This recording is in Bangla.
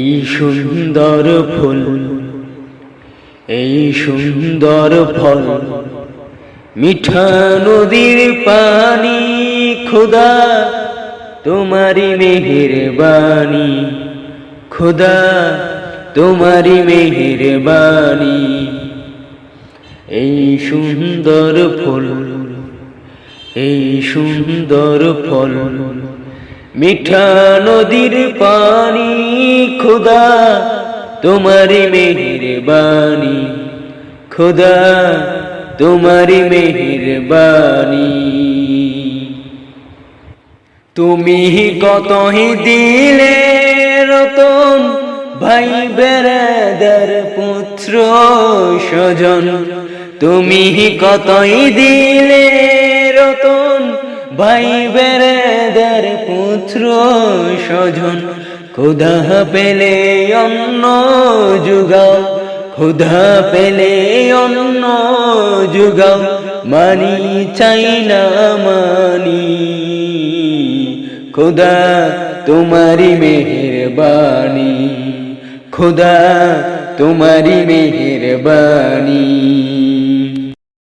এই সুন্দর ফুল, এই সুন্দর ফল। মিঠা নদীর পানি, খোদা তোমারি মেহের বাণী খোদা তোমারি মেহের বাণী এই সুন্দর ফুল, এই সুন্দর ফল। মিঠা নদীর পানি, খোদা তোমারি মেহের বাণী খোদা তোমারি বাণী তুমি কতই দিলে রতন, ভাই বেড়াদার পুত্র স্বজন। তুমি কতই দিলে রতন, ভাই বেড়াদার পুত্র স্বজন, ক্ষুধা পেলে অন্ন যুগাও, ক্ষুধা পেলে অন্ন যুগাও, মানি চাই না মানি। খুদা তোমারি মেহেরবানি খুদা তোমারি মেহেরবানি